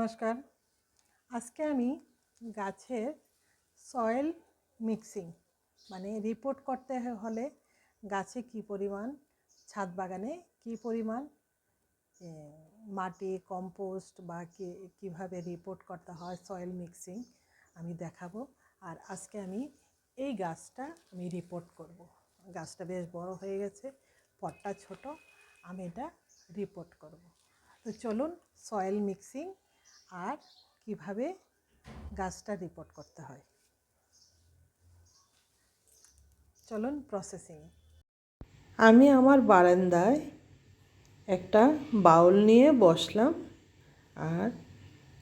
নমস্কার আজকে আমি গাছের সয়েল মিক্সিং মানে রিপোর্ট করতে হলে গাছে কি পরিমাণ, ছাদ বাগানে কি পরিমাণ মাটি কম্পোস্ট বা কি, কীভাবে রিপোর্ট করতে হয় সয়েল মিক্সিং আমি দেখাবো আর আজকে আমি এই গাছটা আমি রিপোর্ট করব। গাছটা বেশ বড় হয়ে গেছে, পটটা ছোট, আমি এটা রিপোর্ট করব। তো চলুন সয়েল মিক্সিং আর কীভাবে গাছটা রিপোর্ট করতে হয়। চলুন প্রসেসিং আমি আমার বারান্দায় একটা বাউল নিয়ে বসলাম আর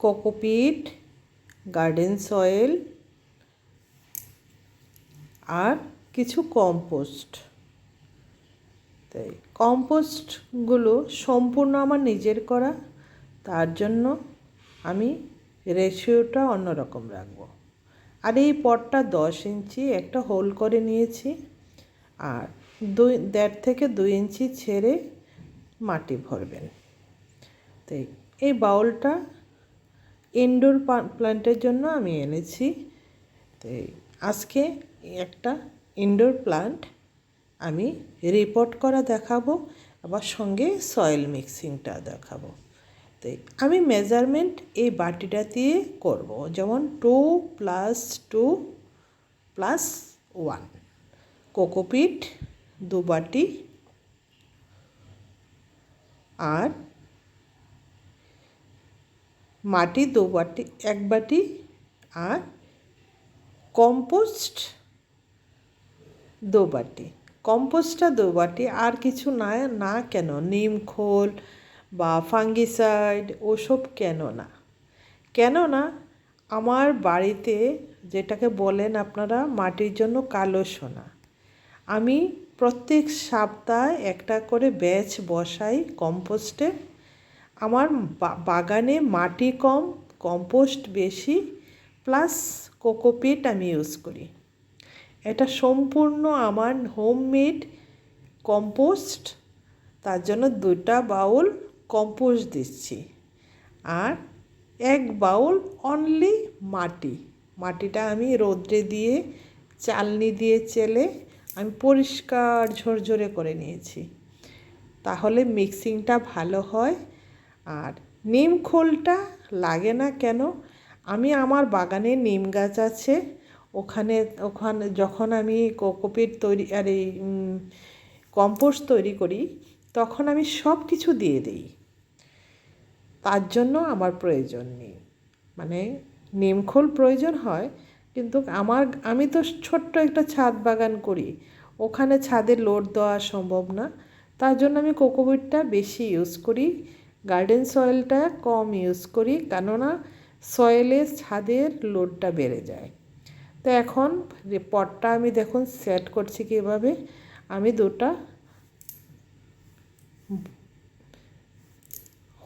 কোকোপিট গার্ডেন সয়েল আর কিছু কম্পোস্ট। তাই কম্পোস্টগুলো সম্পূর্ণ আমার নিজের করা, তার জন্য আমি রেশিওটা অন্যরকম রাখব। আর এই পটটা দশ ইঞ্চি, একটা হোল করে নিয়েছি। আর দুই, দেড় থেকে দুই ইঞ্চি ছেড়ে মাটি ভরবেন। তো এই বাউলটা ইনডোর প্ল্যান্টের জন্য আমি এনেছি। তাই আজকে একটা ইনডোর প্লান্ট আমি রিপোর্ট করা দেখাবো, আবার সঙ্গে সয়েল মিক্সিংটা দেখাবো। তাই আমি মেজারমেন্ট এই বাটিটা দিয়ে করব। যেমন two plus two plus one cocopeat দু বাটি। আর মাটি দু বাটি, এক বাটি। আর কম্পোস্ট দু বাটি। কম্পোস্টটা দু বাটি। আর কিছু না না কেন? নিম খোল বা ফাঙ্গিসাইড, ওসব কেন না? কেন না? আমার বাড়িতে যেটাকে বলেন আপনারা, মাটির জন্য কালো সোনা। আমি প্রত্যেক সপ্তাহে একটা করে ব্যাচ বসাই কম্পোস্টে। আমার বাগানে মাটি কম, কম্পোস্ট বেশি, প্লাস কোকোপিট আমি ইউজ করি। এটা সম্পূর্ণ আমার হোমমেড কম্পোস্ট। তার জন্য দুটা বাউল কম্পোস্ট দিচ্ছি। আর এক বাউল অনলি মাটি। মাটিটা আমি রোদ্রে দিয়ে, চালনি দিয়ে চেলে আমি পরিষ্কার ঝরঝরে করে নিয়েছি। তাহলে মিক্সিংটা ভালো হয়। আর নিম খোলটা লাগে না কেন? আমি আমার বাগানে নিম গাছ আছে। ওখানে ওখানে যখন আমি কোকোপিট তৈরি, আর এই কম্পোস্ট তৈরি করি, তখন আমি সব কিছু দিয়ে দিই। তার জন্য আমার প্রয়োজন নেই। মানে নিমখোল প্রয়োজন হয়, কিন্তু আমার, আমি তো ছোট্ট একটা ছাদ বাগান করি। ওখানে ছাদে লোড দেওয়া সম্ভব না। তার জন্য আমি কোকোপিটটা বেশি ইউজ করি। গার্ডেন সয়েলটা কম ইউজ করি, কেননা সয়েলে ছাদের লোডটা বেড়ে যায়। তো এখন পটটা আমি দেখুন সেট করছি কীভাবে, আমি দুটা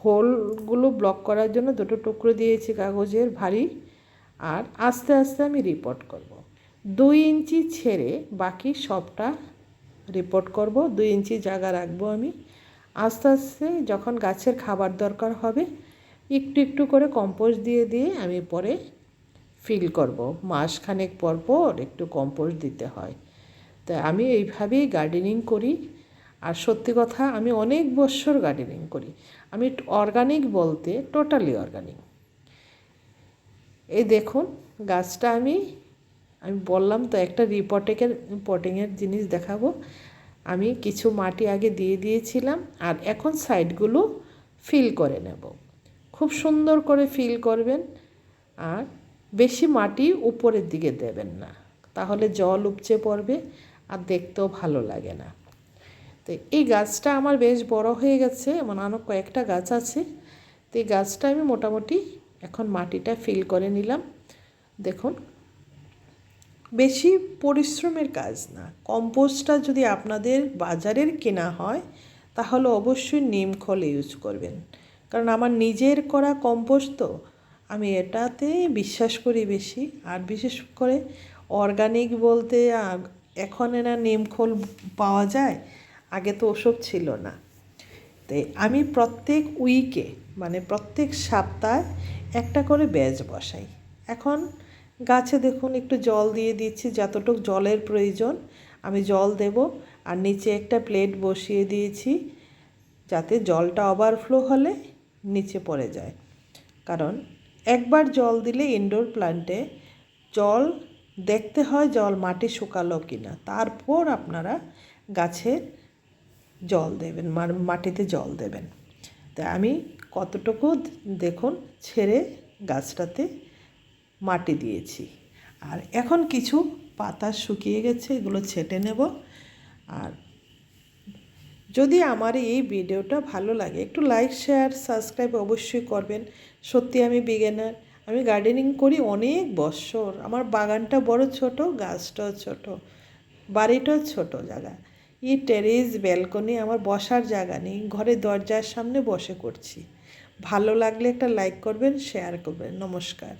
হোলগুলো ব্লক করার জন্য দুটো টুকরো দিয়েছি কাগজের ভারী। আর আস্তে আস্তে আমি রিপোর্ট করব। দুই ইঞ্চি ছেড়ে বাকি সবটা রিপোর্ট করব। দুই ইঞ্চি জায়গা রাখব আমি। আস্তে আস্তে যখন গাছের খাবার দরকার হবে, একটু একটু করে কম্পোস্ট দিয়ে দিয়ে আমি পরে ফিল করব। মাসখানেক পর পর একটু কম্পোস্ট দিতে হয়। তা আমি এইভাবেই গার্ডেনিং করি। আর সত্যি কথা, আমি অনেক বছর গার্ডেনিং করি। আমি অর্গানিক বলতে টোটালি অর্গানিক এই দেখুন, গাছটা আমি আমি বললাম তো একটা রিপোর্টেকের পটিংয়ের জিনিস দেখাবো। আমি কিছু মাটি আগে দিয়ে দিয়েছিলাম আর এখন সাইডগুলো ফিল করে নেব। খুব সুন্দর করে ফিল করবেন আর বেশি মাটি উপরের দিকে দেবেন না। তাহলে জল উপচে পড়বে আর দেখতেও ভালো লাগে না। তো এই গাছটা আমার বেশ বড় হয়ে গেছে, এমন আরও কয়েকটা গাছ আছে। তো এই গাছটা আমি মোটামুটি এখন মাটিটা ফিল করে নিলাম। দেখুন, বেশি পরিশ্রমের কাজ না। কম্পোস্টটা যদি আপনাদের বাজারের কেনা হয়, তাহলে অবশ্যই নিম খোল ইউজ করবেন। কারণ আমার নিজের করা কম্পোস্ট তো, আমি এটাতে বিশ্বাস করি বেশি। আর বিশেষ করে অর্গানিক বলতে এখন এরা নিম খোল পাওয়া যায় আগে তো ওসব ছিল না। তাই আমি প্রত্যেক উইকে মানে প্রত্যেক সপ্তাহে একটা করে ব্যাজ বসাই। এখন গাছে দেখুন একটু জল দিয়ে দিচ্ছি, যতটুক জলের প্রয়োজন আমি জল দেব আর নিচে একটা প্লেট বসিয়ে দিয়েছি যাতে জলটা ওভারফ্লো হলে নিচে পড়ে যায়। কারণ একবার জল দিলে ইনডোর প্ল্যান্টে জল দেখতে হয় জল মাটি শুকালো কিনা। তারপর আপনারা গাছে জল দেবেন মাটিতে জল দেবেন। তা আমি কতটুকু দেখুন, ছেড়ে গাছটাতে মাটি দিয়েছি। আর এখন কিছু পাতা শুকিয়ে গেছে, এগুলো ছেটে নেব। আর যদি আমার এই ভিডিওটা ভালো লাগে, একটু লাইক শেয়ার সাবস্ক্রাইব অবশ্যই করবেন। সত্যি আমি বিগিনার আমি গার্ডেনিং করি অনেক বছর। আমার বাগানটা বড় ছোট, গাছটাও ছোট, বাড়িটাও ছোট জায়গা। এই টেরেস ব্যালকনি আমার বসার জায়গা নেই ঘরে দরজার সামনে বসে করছি। ভালো লাগলে একটা লাইক করবেন শেয়ার করবেন। নমস্কার।